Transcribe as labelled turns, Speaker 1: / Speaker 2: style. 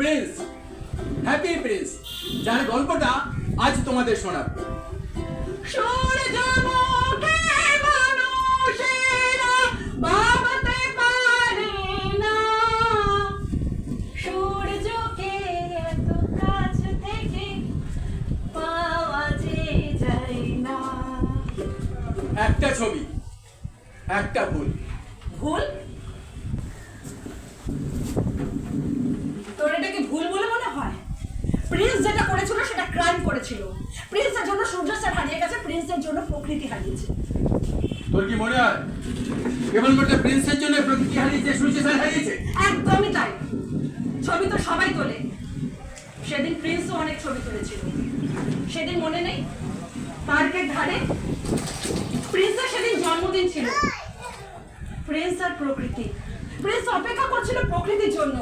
Speaker 1: Prince happy Prince যার গল্পটা আজ তোমাদের শোনাব। একটা ছবি একটা ভুল।
Speaker 2: ভুল? তোর এটাকে ভুল বলে মনে হয় প্রিন্স যেটা করেছিল সেটা ক্রাইম করেছিল। প্রিন্সের জন্য সূর্য স্যার হারিয়ে গেছে প্রিন্সের জন্য প্রকৃতি হারিয়েছে।
Speaker 1: তোর কি মনে হয়? কেবলমাত্র প্রিন্সের জন্য প্রকৃতি হারিয়েছে সূর্য স্যার হারিয়েছে?
Speaker 2: একদমই তাই। ছবি তো সবাই তোলে। সেদিন প্রিন্সও অনেক ছবি তুলেছিল। সেদিন মনে নেই? পার্কের ধারে প্রিন্সের সেদিন জন্মদিন ছিল। প্রিন্স আর প্রকৃতি। প্রিন্স অপেক্ষা করছিল প্রকৃতির জন্য।